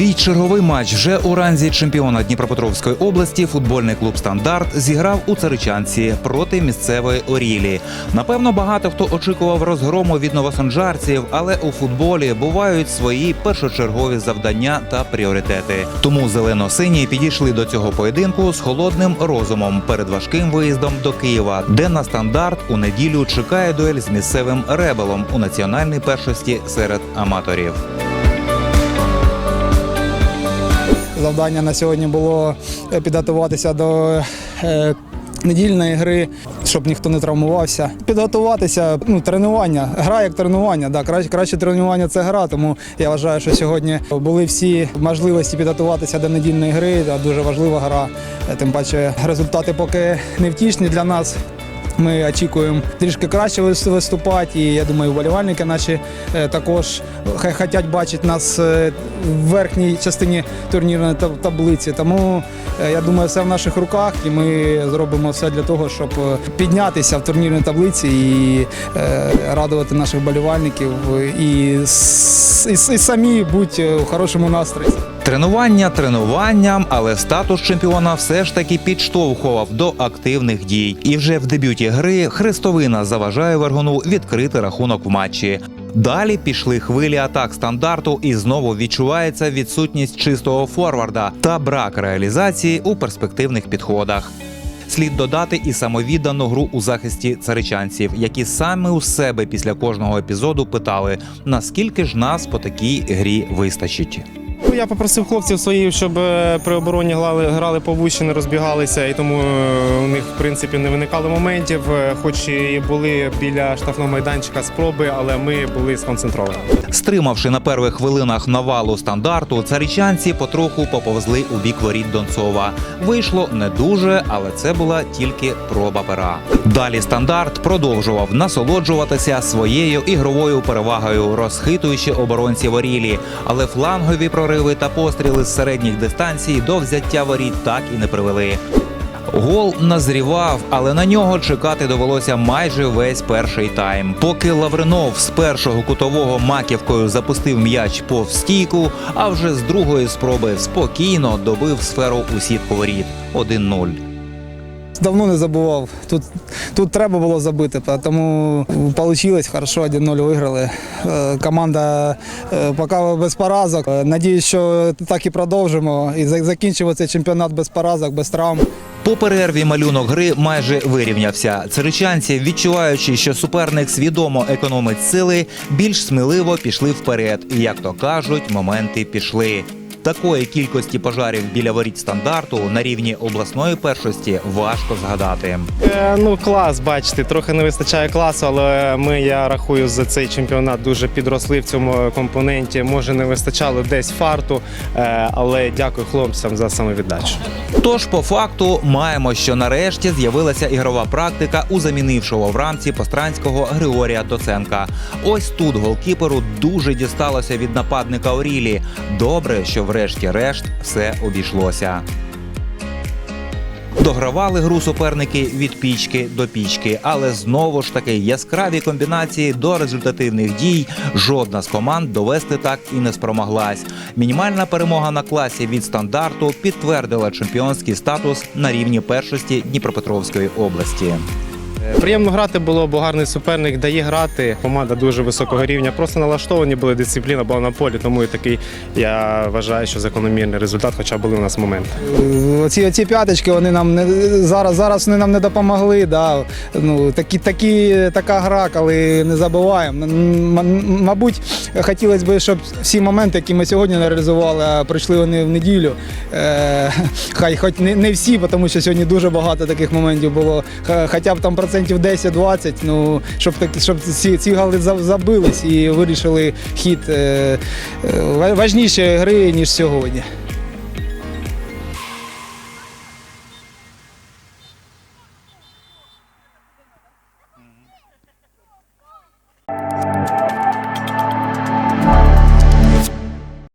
Черговий матч вже у ранзі чемпіона Дніпропетровської області футбольний клуб Стандарт зіграв у Царичанці проти місцевої Орілі. Напевно, багато хто очікував розгрому від новосанжарців, але у футболі бувають свої першочергові завдання та пріоритети. Тому зелено-сині підійшли до цього поєдинку з холодним розумом перед важким виїздом до Києва, де на стандарт у неділю чекає дуель з місцевим ребелом у національній першості серед аматорів. Завдання на сьогодні було е, підготуватися до е, недільної гри, щоб ніхто не травмувався. Підготуватися, ну, тренування. Гра як тренування. Да, краще, краще тренування це гра. Тому я вважаю, що сьогодні були всі можливості підготуватися до недільної гри. Дуже важлива гра. Е, Тим паче результати поки не втішні для нас. Ми очікуємо трішки краще виступати, і я думаю, вболівальники наші е, також хочуть бачити нас е, в верхній частині турнірної таблиці. Тому е, я думаю, все в наших руках, і ми зробимо все для того, щоб піднятися в турнірній таблиці і радувати наших вболівальників і, і, і самі бути у хорошому настрої. Тренування тренуванням, але статус чемпіона все ж таки підштовхував до активних дій. І вже в дебюті гри Хрестовина заважає Вергуну відкрити рахунок в матчі. Далі пішли хвилі атак стандарту, і знову відчувається відсутність чистого форварда та брак реалізації у перспективних підходах. Слід додати і самовіддану гру у захисті царичанців, які саме у себе після кожного епізоду питали, наскільки ж нас по такій грі вистачить. Я попросив хлопців своїх, щоб е, при обороні грали, грали повище, не розбігалися, і тому е, у них в принципі не виникало моментів, е, хоч і були біля штрафного майданчика спроби, але ми були сконцентровані. Стримавши на перших хвилинах навалу стандарту, царичанці потроху поповзли у бік воріт Донцова. Вийшло не дуже, але це була тільки проба пера. Далі стандарт продовжував насолоджуватися своєю ігровою перевагою, розхитуючи оборонці ворілі, але флангові прориви та постріли з середніх дистанцій до взяття воріт так і не привели. Гол назрівав, але на нього чекати довелося майже весь перший тайм. Поки Лавринов з першого кутового маківкою запустив м'яч повз стійку, а вже з другої спроби спокійно добив сферу у сітку воріт 1-0. Давно не забував. Тут, тут треба було забити, тому вийшло хорошо, 1-0 виграли. Е, Команда е, поки без поразок. Е, Надіюсь, що так і продовжимо. І за- закінчимо цей чемпіонат без поразок, без травм. По перерві малюнок гри майже вирівнявся. Циричанці, відчуваючи, що суперник свідомо економить сили, більш сміливо пішли вперед. І як то кажуть, моменти пішли. Такої кількості пожарів біля воріт стандарту на рівні обласної першості важко згадати. Е, ну, клас, бачите, трохи не вистачає класу, але ми, я рахую, за цей чемпіонат дуже підросли в цьому компоненті. Може, не вистачало десь фарту, е, але дякую хлопцям за самовіддачу. Тож, по факту, маємо, що нарешті з'явилася ігрова практика у замінившого в рамці постранського Григорія Доценка. Ось тут голкіперу дуже дісталося від нападника Орілі. Добре, що врешті-решт все обійшлося. Догравали гру суперники від пічки до пічки, але знову ж таки яскраві комбінації до результативних дій жодна з команд довести так і не спромоглась. Мінімальна перемога на класі від стандарту підтвердила чемпіонський статус на рівні першості Дніпропетровської області. Приємно грати було, бо гарний суперник дає грати. Команда дуже високого рівня. Просто налаштовані були, дисципліна була на полі, тому і такий я вважаю, що закономірний результат, хоча були у нас моменти. Е, Оці, оці п'яточки вони нам не зараз, зараз вони нам не допомогли. Да. Ну, такі, такі, така гра, коли не забуваємо. Мабуть, хотілося б, щоб всі моменти, які ми сьогодні не реалізували, а прийшли вони в неділю. Е, хай хоч не, не всі, тому що сьогодні дуже багато таких моментів було. Хоча б там процентів 10-20, ну, щоб, так, щоб ці, ці гали за- забились і вирішили хід е, е, важнішої гри, ніж сьогодні.